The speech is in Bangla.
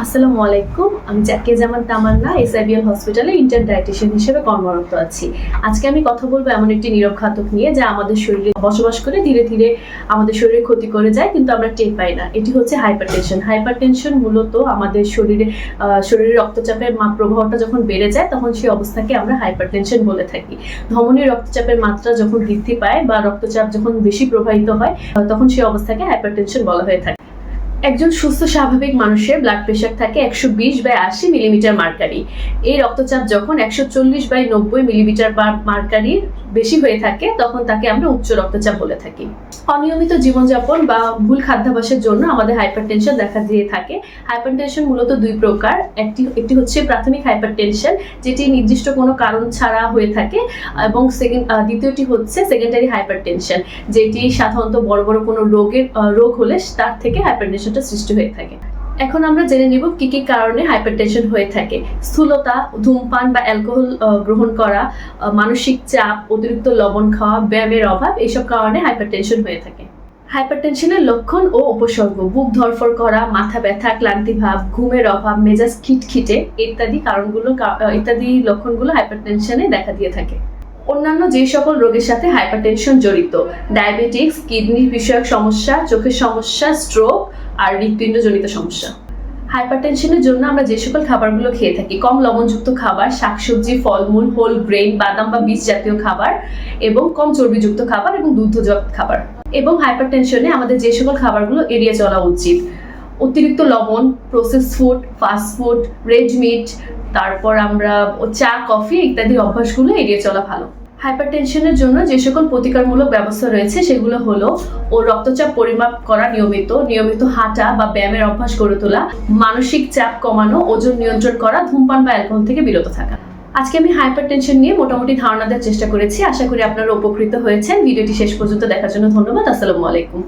আসসালামু আলাইকুম। আমি জাকিয়া জামান তামান্না এসআইবিএল হসপিটালে ইন্টার্ন ডায়েটিশিয়ান হিসেবে কর্মরত আছি। আজকে আমি কথা বলব এমন একটি নীরব ঘাতক নিয়ে যা আমাদের শরীরে বসবাস করে ধীরে ধীরে আমাদের শরীরে ক্ষতি করে যায়, কিন্তু আমরা টের পাই না। এটি হচ্ছে হাইপারটেনশন। হাইপারটেনশন মূলত আমাদের শরীরে শরীরে রক্তচাপের মা- প্রবাহটা যখন বেড়ে যায়, তখন সেই অবস্থাকে আমরা হাইপারটেনশন বলে থাকি। ধমনী রক্তচাপের মাত্রা যখন বৃদ্ধি পায় বা রক্তচাপ যখন বেশি প্রবাহিত হয়, তখন সেই অবস্থাকে হাইপারটেনশন বলা হয়ে থাকে। একজন সুস্থ, স্বাভাবিক মানুষের ব্লাড প্রেশার থাকে একশো বিশ বাই আশি মিলিমিটার মার্কারি এই রক্তচাপ যখন একশো চল্লিশ বাই নব্বই মিলিমিটার মার্কারির বেশি হয়ে থাকে, তখন তাকে আমরা উচ্চ রক্তচাপ বলে থাকি। অনিয়মিত জীবনযাপন বা ভুল খাদ্যাভ্যাসের জন্য আমাদের হাইপারটেনশন দেখা দিয়ে থাকে। হাইপারটেনশন মূলত দুই প্রকার। একটি একটি হচ্ছে প্রাথমিক হাইপারটেনশন যেটি নির্দিষ্ট কোনো কারণ ছাড়া হয়ে থাকে, এবং সেকেন্ড দ্বিতীয়টি হচ্ছে সেকেন্ডারি হাইপারটেনশন যেটি সাধারণত বড় বড় কোনো রোগের রোগ হলে তার থেকে হাইপারটেনশনটা সৃষ্টি হয়ে থাকে। এখন আমরা জেনে নিব কি কি কারণে হাইপারটেনশন হয়ে থাকে। স্থূলতা, ধূমপান বা অ্যালকোহল গ্রহণ করা মানসিক চাপ, অতিরিক্ত লবণ খাওয়া, ব্যায়ামের অভাব, এইসব কারণে হাইপারটেনশন হয়ে থাকে। হাইপারটেনশনের লক্ষণ ও উপসর্গ, বুক ধরফর করা, মাথা ব্যথা, ক্লান্তি ভাব, ঘুমের অভাব, মেজাজ খিটখিটে ইত্যাদি কারণগুলো ইত্যাদি লক্ষণগুলো হাইপারটেনশনে দেখা দিয়ে থাকে। অন্যান্য যে সকল রোগের সাথে হাইপারটেনশন জড়িত ডায়াবেটিক্স কিডনি বিষয়ক সমস্যা, চোখের সমস্যা স্ট্রোক আর হৃৎপিণ্ডজনিত সমস্যা। হাইপারটেনশনের জন্য আমরা যে সকল খাবারগুলো খেয়ে থাকি, কম লবণযুক্ত খাবার, শাকসবজি, ফলমূল, হোল গ্রেন বাদাম বা বীজ জাতীয় খাবার এবং কম চর্বিযুক্ত খাবার এবং দুগ্ধজাত খাবার। এবং হাইপারটেনশনে আমাদের যে সকল খাবারগুলো এড়িয়ে চলা উচিত। অতিরিক্ত লবণ process food fast food red meat তারপর আমরা চা কফি ইত্যাদি অভ্যাসগুলো এড়িয়ে চলা ভালো। হাইপারটেনশনের জন্য যে সকল প্রতিকারমূলক ব্যবস্থা রয়েছে, সেগুলো হলো ও রক্তচাপ পরিমাপ করা নিয়মিত নিয়মিত হাঁটা বা ব্যায়ামের অভ্যাস গড়ে তোলা, মানসিক চাপ কমানো, ওজন নিয়ন্ত্রণ করা, ধূমপান বা অ্যালকোহল থেকে বিরত থাকা। আজকে আমি হাইপারটেনশন নিয়ে মোটামুটি ধারণা দেওয়ার চেষ্টা করেছি। আশা করি আপনারা উপকৃত হয়েছেন। ভিডিওটি শেষ পর্যন্ত দেখার জন্য ধন্যবাদ। আসসালামু আলাইকুম।